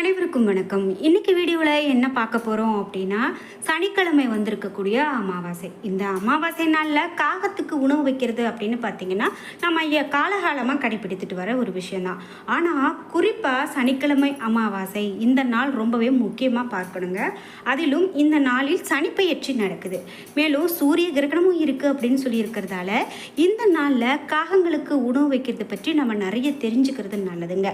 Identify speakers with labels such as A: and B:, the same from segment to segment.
A: அனைவருக்கும் வணக்கம். இன்னைக்கு வீடியோவில் என்ன பார்க்க போகிறோம் அப்படின்னா சனிக்கிழமை வந்திருக்கக்கூடிய அமாவாசை. இந்த அமாவாசை நாளில் காகத்துக்கு உணவு வைக்கிறது அப்படின்னு பார்த்தீங்கன்னா நம்ம காலகாலமாக கடைபிடித்துட்டு வர ஒரு விஷயந்தான் ஆனால் குறிப்பாக சனிக்கிழமை அமாவாசை இந்த நாள் ரொம்பவே முக்கியமாக பார்க்கணுங்க. அதிலும் இந்த நாளில் சனிப்பெயர்ச்சி நடக்குது. மேலும் சூரிய கிரகணமும் இருக்குது அப்படின்னு சொல்லியிருக்கிறதால இந்த நாளில் காகங்களுக்கு உணவு வைக்கிறது பற்றி நம்ம நிறைய தெரிஞ்சுக்கிறது நல்லதுங்க.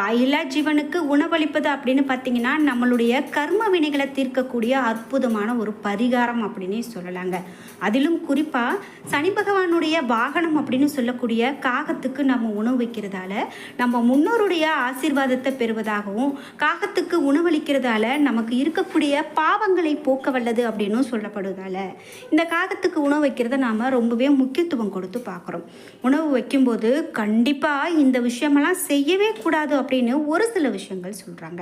A: வாயில்லா ஜீவனுக்கு உணவளிப்பது அப்படின்னு பார்த்தீங்கன்னா நம்மளுடைய கர்ம வினைகளை தீர்க்கக்கூடிய அற்புதமான ஒரு பரிகாரம் அப்படின்னே சொல்லலாங்க. அதிலும் குறிப்பாக சனி பகவானுடைய வாகனம் அப்படின்னு சொல்லக்கூடிய காகத்துக்கு நம்ம உணவு வைக்கிறதால நம்ம முன்னோருடைய ஆசீர்வாதத்தை பெறுவதாகவும் காகத்துக்கு உணவளிக்கிறதால நமக்கு இருக்கக்கூடிய பாவங்களை போக்க வல்லது அப்படின்னும் சொல்லப்படுவதால இந்த காகத்துக்கு உணவு வைக்கிறத நாம் ரொம்பவே முக்கியத்துவம் கொடுத்து பார்க்குறோம். உணவு வைக்கும்போது கண்டிப்பாக இந்த விஷயமெல்லாம் செய்யவே கூடாது அப்படின்னு ஒரு சில விஷயங்கள் சொல்கிறாங்க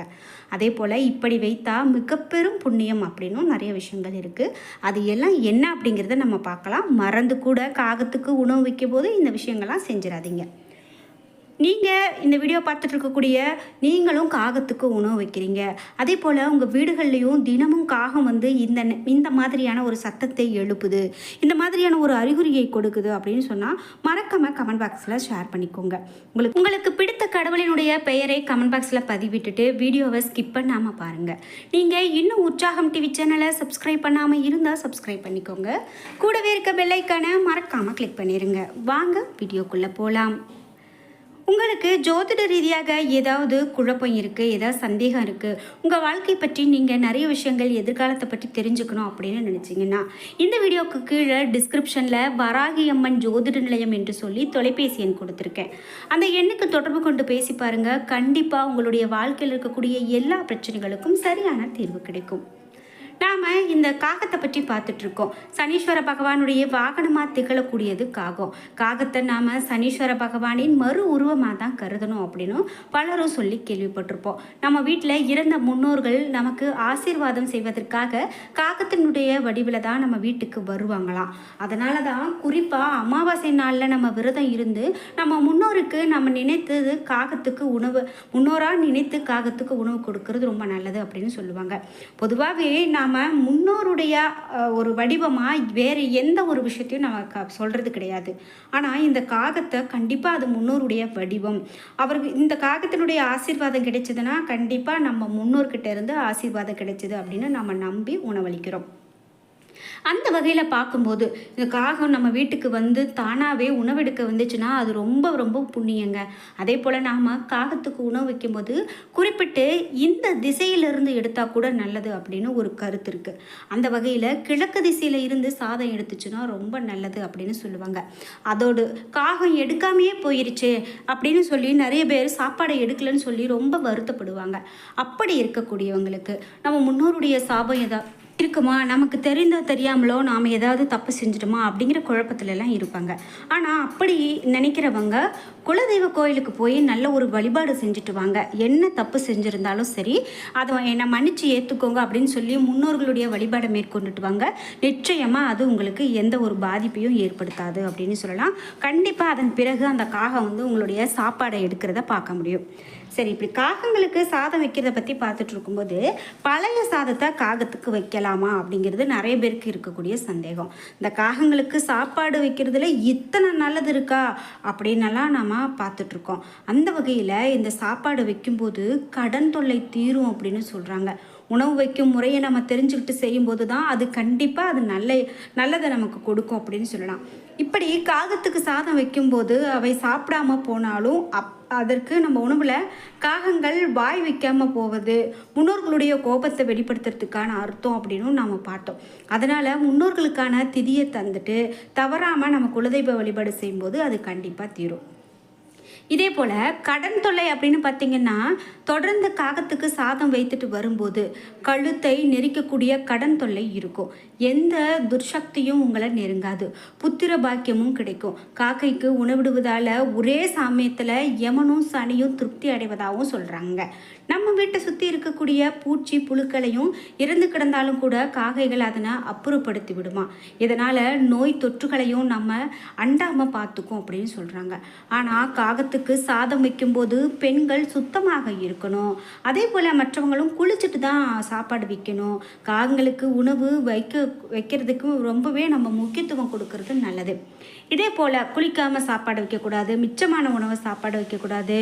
A: அதே போல் இப்படி வைத்தா மிக பெரும் புண்ணியம் அப்படின்னும் நிறைய விஷயங்கள் இருக்குது அது எல்லாம் என்ன அப்படிங்கிறத நம்ம பார்க்கலாம். மறந்து கூட காகத்துக்கு உணவு வைக்கும் போது இந்த விஷயங்கள்லாம் செஞ்சிடாதீங்க. நீங்கள் இந்த வீடியோ பார்த்துட்டு இருக்கக்கூடிய நீங்களும் காகத்துக்கு உணவு வைக்கிறீங்க. அதே போல் உங்கள் வீடுகள்லேயும் தினமும் காகம் வந்து இந்த நெ- இந்த மாதிரியான ஒரு சத்தத்தை எழுப்புது. இந்த மாதிரியான ஒரு அறிகுறியை கொடுக்குது அப்படின்னு சொன்னால் மறக்காமல் கமெண்ட் பாக்ஸில் ஷேர் பண்ணிக்கோங்க. உங்களுக்கு உங்களுக்கு பிடித்த கடவுளினுடைய பெயரை கமெண்ட் பாக்ஸில் பதிவிட்டுட்டு வீடியோவை ஸ்கிப் பண்ணாமல் பாருங்கள் நீங்கள் இன்னும் உற்சாகம் டிவி சேனலை சப்ஸ்கிரைப் பண்ணாமல் இருந்தால் சப்ஸ்கிரைப் பண்ணிக்கோங்க. கூடவே இருக்க பெல்லைக்கான மறக்காமல் கிளிக் பண்ணிடுங்க வாங்க வீடியோக்குள்ளே போகலாம் உங்களுக்கு ஜோதிட ரீதியாக ஏதாவது குழப்பம் இருக்குது ஏதாவது சந்தேகம் இருக்குது உங்கள் வாழ்க்கை பற்றி நீங்கள் நிறைய விஷயங்கள் எதிர்காலத்தை பற்றி தெரிஞ்சுக்கணும் அப்படின்னு நினச்சிங்கன்னா இந்த வீடியோவுக்கு கீழே டிஸ்கிரிப்ஷனில் வராகி அம்மன் ஜோதிட நிலையம் என்று சொல்லி தொலைபேசி எண் கொடுத்துருக்கேன். அந்த எண்ணுக்கு தொடர்பு கொண்டு பேசி பாருங்கள் கண்டிப்பாக உங்களுடைய வாழ்க்கையில் இருக்கக்கூடிய எல்லா பிரச்சனைகளுக்கும் சரியான தீர்வு கிடைக்கும். நாம் இந்த காகத்தை பற்றி பார்த்துட்ருக்கோம். சனீஸ்வர பகவானுடைய வாகனமாக திகழக்கூடியது காகம். காகத்தை நாம் சனீஸ்வர பகவானின் மறு உருவமாக தான் கருதணும் அப்படின்னு பலரும் சொல்லி கேள்விப்பட்டிருப்போம். நம்ம வீட்டில் இறந்த முன்னோர்கள் நமக்கு ஆசீர்வாதம் செய்வதற்காக காகத்தினுடைய வடிவில் தான் நம்ம வீட்டுக்கு வருவாங்களாம். அதனால தான் குறிப்பாக அமாவாசை நாளில் நம்ம விரதம் இருந்து நம்ம முன்னோருக்கு நம்ம நினைத்தது காகத்துக்கு உணவு முன்னோராக நினைத்து காகத்துக்கு உணவு கொடுக்கறது ரொம்ப நல்லது அப்படின்னு சொல்லுவாங்க. பொதுவாகவே இல்லாமல் முன்னோருடைய ஒரு வடிவமாக வேறு எந்த ஒரு விஷயத்தையும் நம்ம க சொல்கிறது கிடையாது. ஆனால் இந்த காகத்தை கண்டிப்பாக அது முன்னோருடைய வடிவம். அவருக்கு இந்த காகத்தினுடைய ஆசீர்வாதம் கிடைச்சதுன்னா கண்டிப்பாக நம்ம முன்னோர்கிட்ட இருந்து ஆசீர்வாதம் கிடைச்சது அப்படின்னு நம்ம நம்பி உணவளிக்கிறோம். அந்த வகையில் பார்க்கும்போது இந்த காகம் நம்ம வீட்டுக்கு வந்து தானாகவே உணவெடுக்க வந்துச்சுன்னா அது ரொம்ப ரொம்ப புண்ணியங்க. அதே போல் நாம் காகத்துக்கு உணவு வைக்கும்போது குறிப்பிட்டு இந்த திசையிலிருந்து எடுத்தால் கூட நல்லது அப்படின்னு ஒரு கருத்து இருக்குது அந்த வகையில் கிழக்கு திசையில் இருந்து சாதம் எடுத்துச்சுன்னா ரொம்ப நல்லது அப்படின்னு சொல்லுவாங்க. அதோடு காகம் எடுக்காமையே போயிருச்சு அப்படின்னு சொல்லி நிறைய பேர் சாப்பாடை எடுக்கலன்னு சொல்லி ரொம்ப வருத்தப்படுவாங்க. அப்படி இருக்கக்கூடியவங்களுக்கு நம்ம முன்னோருடைய சாபம் எதா இருக்குமா? நமக்கு தெரிந்தோ தெரியாமலோ நாம் ஏதாவது தப்பு செஞ்சிட்டோமா? அப்படிங்கிற குழப்பத்துலலாம் இருப்பாங்க. ஆனால் அப்படி நினைக்கிறவங்க குலதெய்வ கோயிலுக்கு போய் நல்ல ஒரு வழிபாடு செஞ்சுட்டு வாங்க. என்ன தப்பு செஞ்சுருந்தாலும் சரி அதை என்னை மன்னிச்சு ஏற்றுக்கோங்க அப்படின்னு சொல்லி முன்னோர்களுடைய வழிபாடை மேற்கொண்டுட்டு வாங்க. நிச்சயமாக அது உங்களுக்கு எந்த ஒரு பாதிப்பையும் ஏற்படுத்தாது அப்படின்னு சொல்லலாம். கண்டிப்பாக அதன் பிறகு அந்த காகம் வந்து உங்களுடைய சாப்பாடை எடுக்கிறத பார்க்க முடியும். சரி இப்படி காகங்களுக்கு சாதம் வைக்கிறத பற்றி பார்த்துட்டு இருக்கும்போது பழைய சாதத்தை காகத்துக்கு வைக்கலாமா அப்படிங்கிறது நிறைய பேருக்கு இருக்கக்கூடிய சந்தேகம். இந்த காகங்களுக்கு சாப்பாடு வைக்கிறதுல இத்தனை நல்லது இருக்கா அப்படின்னலாம் நம்ம பார்த்துட்ருக்கோம் அந்த வகையில் இந்த சாப்பாடு வைக்கும்போது கடன் தொல்லை தீரும் அப்படின்னு சொல்கிறாங்க உணவு வைக்கும் முறையை நம்ம தெரிஞ்சுக்கிட்டு செய்யும்போது தான் அது கண்டிப்பாக அது நல்ல நல்லதை நமக்கு கொடுக்கும் அப்படின்னு சொல்லலாம். இப்படி காகத்துக்கு சாதம் வைக்கும்போது அவை சாப்பிடாம போனாலும் அப் அதற்கு நம்ம உணவில் காகங்கள் வாய் வைக்காமல் போவது முன்னோர்களுடைய கோபத்தை வெளிப்படுத்துறதுக்கான அர்த்தம் அப்படின்னு நம்ம பார்த்தோம். அதனால் முன்னோர்களுக்கான திதியை தந்துட்டு தவறாமல் நம்ம குலதெய்வ வழிபாடு செய்யும்போது அது கண்டிப்பாக தீரும். இதே போல் கடன் தொல்லை அப்படின்னு பார்த்தீங்கன்னா தொடர்ந்து காகத்துக்கு சாதம் வைத்துட்டு வரும்போது கழுத்தை நெரிக்கக்கூடிய கடன் தொல்லை இருக்கும். எந்த துர்சக்தியும் உங்களை நெருங்காது. புத்திர பாக்கியமும் கிடைக்கும். காக்கைக்கு உணவிடுவதால் ஒரே சமயத்தில் யமனும் சனியும் திருப்தி அடைவதாகவும் சொல்கிறாங்க நம்ம வீட்டை சுற்றி இருக்கக்கூடிய பூச்சி புழுக்களையும் இறந்து கிடந்தாலும் கூட காகைகள் அதனை அப்புறப்படுத்தி விடுமா. இதனால் நோய் தொற்றுகளையும் நம்ம அண்டாமல் பார்த்துக்கும் அப்படின்னு சொல்கிறாங்க ஆனால் காகத்துக்கு காகத்துக்கு சாதம் வைக்கும்போது பெண்கள் சுத்தமாக இருக்கணும். அதே போல் மற்றவங்களும் குளிச்சுட்டு தான் சாப்பாடு வைக்கணும். காகங்களுக்கு உணவு வைக்க வைக்கிறதுக்கு ரொம்பவே நம்ம முக்கியத்துவம் கொடுக்கறது நல்லது. இதே போல் குளிக்காமல் சாப்பாடு வைக்கக்கூடாது மிச்சமான உணவை சாப்பாடு வைக்கக்கூடாது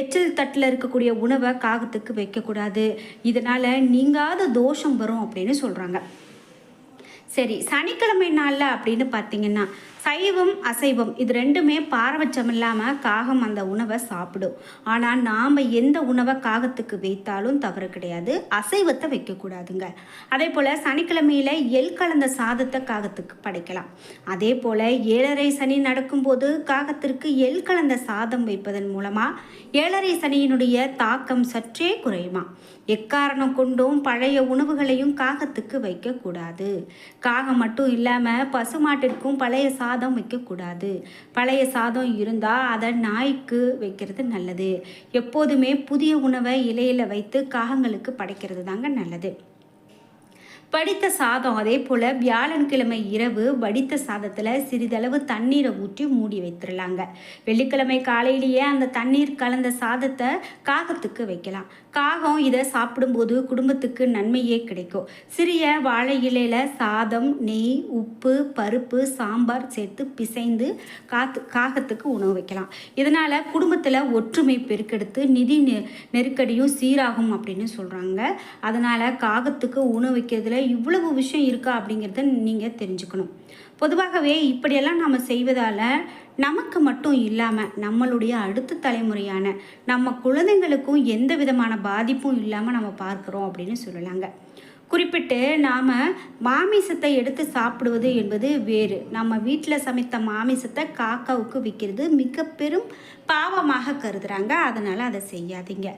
A: எச்சில் தட்டில் இருக்கக்கூடிய உணவை காகத்துக்கு வைக்கக்கூடாது. இதனால் நீங்காத தோஷம் வரும் அப்படின்னு சொல்கிறாங்க சரி சனிக்கிழமை நாளில் அப்படின்னு பார்த்தீங்கன்னா சைவம் அசைவம் இது ரெண்டுமே பாரபட்சம் இல்லாமல் காகம் அந்த உணவை சாப்பிடும் ஆனால் நாம் எந்த உணவை காகத்துக்கு வைத்தாலும் தவறு கிடையாது. அசைவத்தை வைக்கக்கூடாதுங்க. அதே போல் சனிக்கிழமையில் எல் கலந்த சாதத்தை காகத்துக்கு படைக்கலாம். அதே போல் ஏழரை சனி நடக்கும்போது காகத்திற்கு எல் கலந்த சாதம் வைப்பதன் மூலமாக ஏழரை சனியினுடைய தாக்கம் சற்றே குறையுமா? எக்காரணம் கொண்டும் பழைய உணவுகளையும் காகத்துக்கு வைக்கக்கூடாது. காகம் மட்டும் இல்லாமல் பசுமாட்டிற்கும் பழைய சாதம் வைக்கக்கூடாது. பழைய சாதம் இருந்தால் அதை நாய்க்கு வைக்கிறது நல்லது. எப்போதுமே புதிய உணவை இலையில் வைத்து காகங்களுக்கு படைக்கிறது தாங்க நல்லது. வடித்த சாதம் அதே போல் வியாழன்கிழமை இரவு வடித்த சாதத்தில் சிறிதளவு தண்ணீரை ஊற்றி மூடி வைத்துடலாங்க. வெள்ளிக்கிழமை காலையிலேயே அந்த தண்ணீர் கலந்த சாதத்தை காகத்துக்கு வைக்கலாம். காகம் இதை சாப்பிடும்போது குடும்பத்துக்கு நன்மையே கிடைக்கும். சிறிய வாழை இலையில் சாதம் நெய் உப்பு பருப்பு சாம்பார் சேர்த்து பிசைந்து காத்து காகத்துக்கு உணவு வைக்கலாம். இதனால் குடும்பத்தில் ஒற்றுமை பெருக்கெடுத்து நிதி நெருக்கடியும் சீராகும் அப்படின்னு சொல்கிறாங்க அதனால் காகத்துக்கு உணவு வைக்கிறதுல இவ்வளவு விஷயம் இருக்கா அப்படிங்கிறத நீங்கள் தெரிஞ்சுக்கணும். பொதுவாகவே இப்படியெல்லாம் நம்ம செய்வதால் நமக்கு மட்டும் இல்லாமல் நம்மளுடைய அடுத்த தலைமுறையான நம்ம குழந்தைங்களுக்கும் எந்த விதமான பாதிப்பும் இல்லாமல் நம்ம பார்க்குறோம் அப்படின்னு சொல்லலாங்க. குறிப்பிட்டு நாம் மாமிசத்தை எடுத்து சாப்பிடுவது என்பது வேறு. நம்ம வீட்டில் சமைத்த மாமிசத்தை காக்காவுக்கு விற்கிறது மிக பெரும் பாவமாக கருதுகிறாங்க அதனால் அதை செய்யாதீங்க.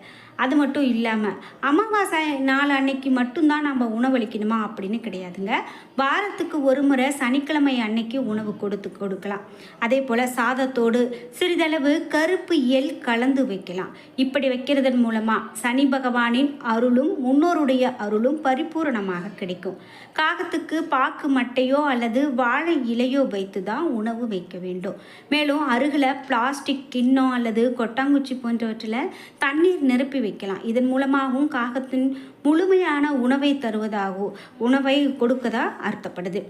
A: அது மட்டும் இல்லாமல் அமாவாசை நாள் அன்னைக்கு மட்டும்தான் நம்ம உணவளிக்கணுமா அப்படின்னு கிடையாதுங்க. வாரத்துக்கு ஒரு முறை சனிக்கிழமை அன்னைக்கு உணவு கொடுத்து கொடுக்கலாம். அதே போல் சாதத்தோடு சிறிதளவு கருப்பு எல் கலந்து வைக்கலாம். இப்படி வைக்கிறதன் மூலமாக சனி பகவானின் அருளும் முன்னோருடைய அருளும் பரிபூரணமாக கிடைக்கும். காகத்துக்கு பாக்கு மட்டையோ அல்லது வாழை இலையோ வைத்து தான் உணவு வைக்க வேண்டும். மேலும் அருகில் பிளாஸ்டிக் கிண்ணம் அல்லது கொட்டாங்குச்சி போன்றவற்றில் தண்ணீர் நிரப்பி வைக்கலாம். இதன் மூலமாகவும் காகத்தின் முழுமையான உணவை தருவதாகவும் உணவை கொடுக்கதா அர்த்தப்படுது.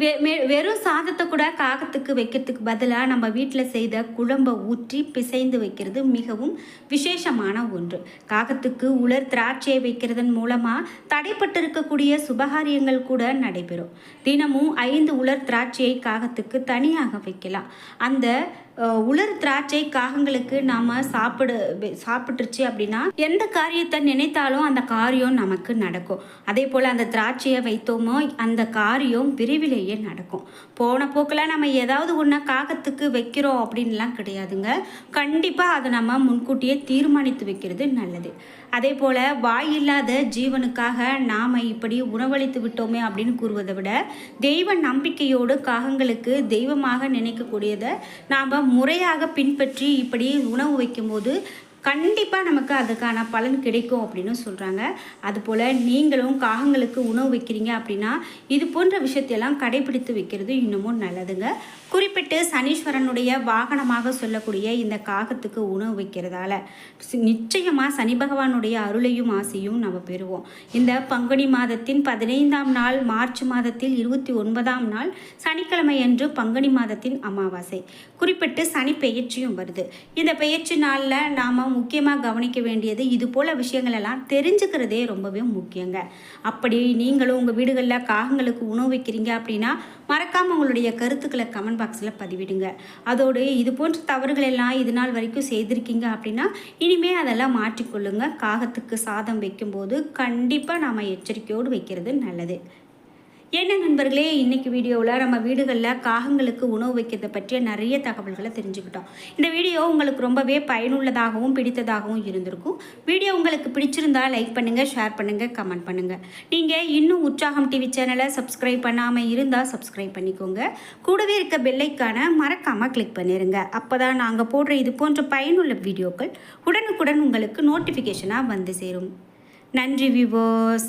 A: வெ வெறும் சாதத்தை கூட காகத்துக்கு வைக்கிறதுக்கு பதிலாக நம்ம வீட்டில் செய்த குழம்பை ஊற்றி பிசைந்து வைக்கிறது மிகவும் விசேஷமான ஒன்று. காகத்துக்கு உலர் திராட்சையை வைக்கிறதன் மூலமாக தடைப்பட்டு இருக்கக்கூடிய சுபகாரியங்கள் கூட நடைபெறும். தினமும் ஐந்து உலர் திராட்சையை காகத்துக்கு தனியாக வைக்கலாம். அந்த உலர் திராட்சை காகங்களுக்கு நாம் சாப்பிடு சாப்பிட்டுருச்சு அப்படின்னா எந்த காரியத்தை நினைத்தாலும் அந்த காரியம் நமக்கு நடக்கும். அதே போல் அந்த திராட்சையை வைத்தோமோ அந்த காரியம் விரைவிலேயே நடக்கும். போன போக்கில் நம்ம ஏதாவது ஒன்று காகத்துக்கு வைக்கிறோம் அப்படின்லாம் கிடையாதுங்க. கண்டிப்பாக அதை நம்ம முன்கூட்டியே தீர்மானித்து வைக்கிறது நல்லது. அதே போல் வாய் இல்லாத ஜீவனுக்காக நாம் இப்படி உணவளித்து விட்டோமே அப்படின்னு கூறுவதை விட தெய்வ நம்பிக்கையோடு காகங்களுக்கு தெய்வமாக நினைக்கக்கூடியதை நாம் முறையாக பின்பற்றி இப்படி உணவு வைக்கும்போது கண்டிப்பாக நமக்கு அதுக்கான பலன் கிடைக்கும் அப்படின்னு சொல்கிறாங்க அதுபோல் நீங்களும் காகங்களுக்கு உணவு வைக்கிறீங்க அப்படின்னா இது போன்ற விஷயத்தையெல்லாம் கடைபிடித்து வைக்கிறது இன்னமும் நல்லதுங்க. குறிப்பிட்டு சனீஸ்வரனுடைய வாகனமாக சொல்லக்கூடிய இந்த காகத்துக்கு உணவு வைக்கிறதால நிச்சயமாக சனி பகவானுடைய அருளையும் ஆசையும் நம்ம பெறுவோம். இந்த பங்குனி மாதத்தின் பதினைந்தாம் நாள் மார்ச் மாதத்தில் இருபத்தி ஒன்பதாம் நாள் சனிக்கிழமை அன்று பங்குனி மாதத்தின் அமாவாசை. குறிப்பிட்டு சனி பெயர்ச்சியும் வருது. இந்த பெயர்ச்சி நாளில் நாம் முக்கியமாக கவனிக்க வேண்டியது இது போல் விஷயங்கள் எல்லாம் தெரிஞ்சுக்கிறதே ரொம்பவே முக்கியங்க. அப்படி நீங்களும் உங்கள் வீடுகளில் காகங்களுக்கு உணவு வைக்கிறீங்க அப்படின்னா மறக்காமல் உங்களுடைய கருத்துக்களை கமெண்ட் பாக்ஸில் பதிவிடுங்க. அதோடு இது போன்ற தவறுகள் எல்லாம் இது நாள் வரைக்கும் செய்திருக்கீங்க அப்படின்னா இனிமே அதெல்லாம் மாற்றிக்கொள்ளுங்க. காகத்துக்கு சாதம் வைக்கும்போது கண்டிப்பாக நாம் எச்சரிக்கையோடு வைக்கிறது நல்லது. என்ன நண்பர்களே இன்றைக்கி வீடியோவில் நம்ம வீடுகளில் காகங்களுக்கு உணவு வைக்கிறதை பற்றிய நிறைய தகவல்களை தெரிஞ்சுக்கிட்டோம். இந்த வீடியோ உங்களுக்கு ரொம்பவே பயனுள்ளதாகவும் பிடித்ததாகவும் இருந்திருக்கும். வீடியோ உங்களுக்கு பிடிச்சிருந்தா லைக் பண்ணுங்கள் ஷேர் பண்ணுங்கள் கமெண்ட் பண்ணுங்கள் நீங்கள் இன்னும் உற்சாகம் டிவி சேனலை சப்ஸ்கிரைப் பண்ணாமல் இருந்தால் சப்ஸ்கிரைப் பண்ணிக்கோங்க. கூடவே இருக்க பெல்லைக்கான மறக்காமல் கிளிக் பண்ணிடுங்க அப்போ தான் நாங்கள் போடுற இது போன்ற பயனுள்ள வீடியோக்கள் உடனுக்குடன் உங்களுக்கு நோட்டிஃபிகேஷனாக வந்து சேரும். நன்றி விவோஸ்